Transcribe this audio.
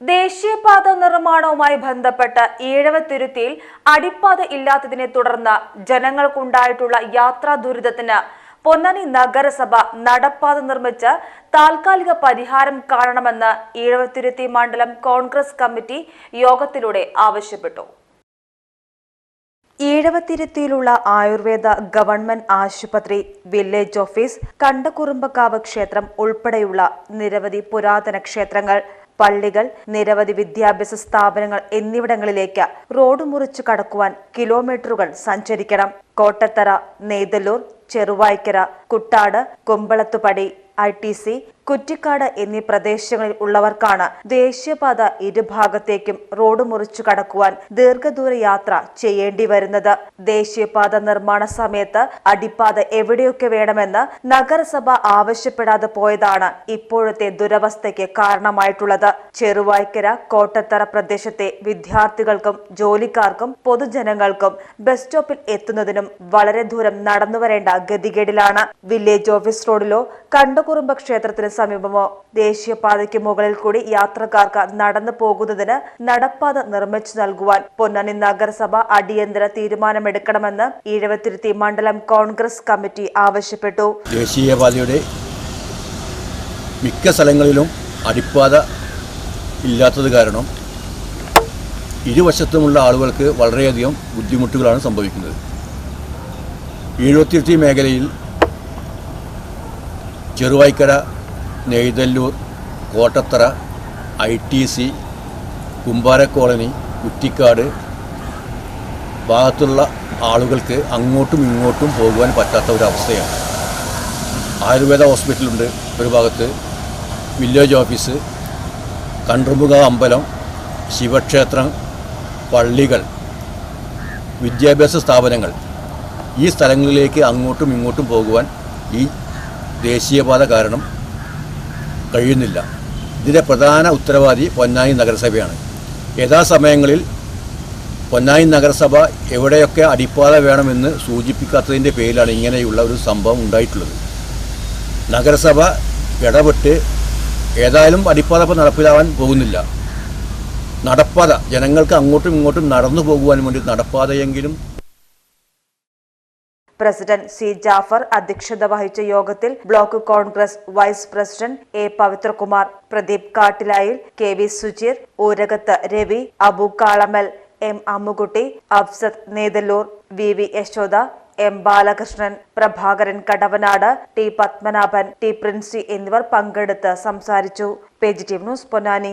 ദേശീയപാത നിർമ്മാണവുമായി ബന്ധപ്പെട്ട് ഈഴവത്തിരുത്തിയിൽ അടിപ്പാത ഇല്ലാത്തതിനെ തുടർന്ന് ജനങ്ങൾക്കുണ്ടായിട്ടുള്ള യാത്രാ ദുരിതത്തിന് പൊന്നാനി നഗരസഭ നടപ്പാത നിർമ്മിച്ച് താൽക്കാലിക പരിഹാരം കാണണമെന്ന് ഈഴവത്തിരുത്തി മണ്ഡലം കോൺഗ്രസ് കമ്മിറ്റി യോഗത്തിലൂടെ ആവശ്യപ്പെട്ടു. ഈഴവത്തിരുത്തിയിലുള്ള ആയുർവേദ ഗവൺമെന്റ് ആശുപത്രി വില്ലേജ് ഓഫീസ് കണ്ടകുറുമ്പക്കാവ് ക്ഷേത്രം ഉൾപ്പെടെയുള്ള നിരവധി പുരാതന ക്ഷേത്രങ്ങൾ പള്ളികൾ നിരവധി വിദ്യാഭ്യാസ സ്ഥാപനങ്ങൾ എന്നിവിടങ്ങളിലേക്ക് റോഡ് മുറിച്ചു കടക്കുവാൻ കിലോമീറ്ററുകൾ സഞ്ചരിക്കണം. Kottathara Neythallur Cheruvaikkara Kuttad Kumbalathupadi I T C Kuttikkad എന്നീ പ്രദേശങ്ങളിൽ ഉള്ളവർക്കാണ് ദേശീയപാത ഇരുഭാഗത്തേക്കും റോഡ് മുറിച്ചു കടക്കുവാൻ ദീർഘദൂര യാത്ര ചെയ്യേണ്ടി വരുന്നത്. ദേശീയപാത നിർമ്മാണ സമയത്ത് അടിപ്പാത എവിടെയൊക്കെ വേണമെന്ന് നഗരസഭ ആവശ്യപ്പെടാതെ പോയതാണ് ഇപ്പോഴത്തെ ദുരവസ്ഥയ്ക്ക് കാരണമായിട്ടുള്ളത്. ചെറുവായ്ക്കര കോട്ടത്തറ പ്രദേശത്തെ വിദ്യാർത്ഥികൾക്കും ജോലിക്കാർക്കും പൊതുജനങ്ങൾക്കും ബസ് സ്റ്റോപ്പിൽ എത്തുന്നതിനും വളരെ ദൂരം നടന്നുവരേണ്ട ഗതികേടിലാണ്. വില്ലേജ് ഓഫീസ് റോഡിലോ കണ്ടകുറുമ്പ ക്ഷേത്രത്തിന് സമീപമോ? ദേശീയപാതയ്ക്ക് മുകളിൽ കൂടി യാത്രക്കാർക്ക് നടന്നു പോകുന്നതിന് നടപ്പാത നിർമ്മിച്ചു നൽകുവാൻ പൊന്നാനി നഗരസഭ അടിയന്തര തീരുമാനമെടുക്കണമെന്ന് ഈഴവത്തിരുത്തി മണ്ഡലം കോൺഗ്രസ് കമ്മിറ്റി ആവശ്യപ്പെട്ടു. ദേശീയപാതയുടെ മിക്ക സ്ഥലങ്ങളിലും അടിപ്പാത ഇല്ലാത്തത് കാരണം ഇരുവശത്തുമുള്ള ആളുകൾക്ക് വളരെയധികം ബുദ്ധിമുട്ടുകളാണ് സംഭവിക്കുന്നത്. ഈഴുവത്തിരുത്തി മേഖലയിൽ Cheruvaikkara Neythallur Kottathara I T C Kumbara colony Kuttikkad ഭാഗത്തുള്ള ആളുകൾക്ക് അങ്ങോട്ടും ഇങ്ങോട്ടും പോകുവാൻ പറ്റാത്ത ഒരവസ്ഥയാണ് ആയുർവേദ ഹോസ്പിറ്റലുണ്ട് ഒരു ഭാഗത്ത് വില്ലേജ് ഓഫീസ് കണ്ട്രമുഖ അമ്പലം ശിവക്ഷേത്രം പള്ളികൾ വിദ്യാഭ്യാസ സ്ഥാപനങ്ങൾ. ഈ സ്ഥലങ്ങളിലേക്ക് അങ്ങോട്ടും ഇങ്ങോട്ടും പോകുവാൻ ഈ ദേശീയപാത കാരണം കഴിയുന്നില്ല. ഇതിന്റെ പ്രധാന ഉത്തരവാദി പൊന്നായി നഗരസഭയാണ്. യഥാസമയങ്ങളിൽ പൊന്നായി നഗരസഭ എവിടെയൊക്കെ അടിപ്പാത വേണമെന്ന് സൂചിപ്പിക്കാത്തതിന്റെ പേരിലാണ് ഇങ്ങനെയുള്ള ഒരു സംഭവം ഉണ്ടായിട്ടുള്ളത്. നഗരസഭ ഇടപെട്ട് ഏതായാലും അടിപ്പാത ഇപ്പോൾ നടപ്പിലാവാൻ പോകുന്നില്ല. നടപ്പാത ജനങ്ങൾക്ക് അങ്ങോട്ടും ഇങ്ങോട്ടും നടന്നു പോകുവാൻ വേണ്ടി നടപ്പാതയെങ്കിലും പ്രസിഡന്റ് സി ജാഫർ അധ്യക്ഷത വഹിച്ച യോഗത്തിൽ block Congress vice president A Pavithrakumar Pradeep Kattilayil K V Sujeer Oorakath Ravi Abu Kalamal M Ammukutty Afsath Nethallur V V Yashoda M Balakrishnan Prabhakaran Kadavanad T Padmanabhan T Princy എന്നിവർ പങ്കെടുത്ത് സംസാരിച്ചു. Page T news Ponnani.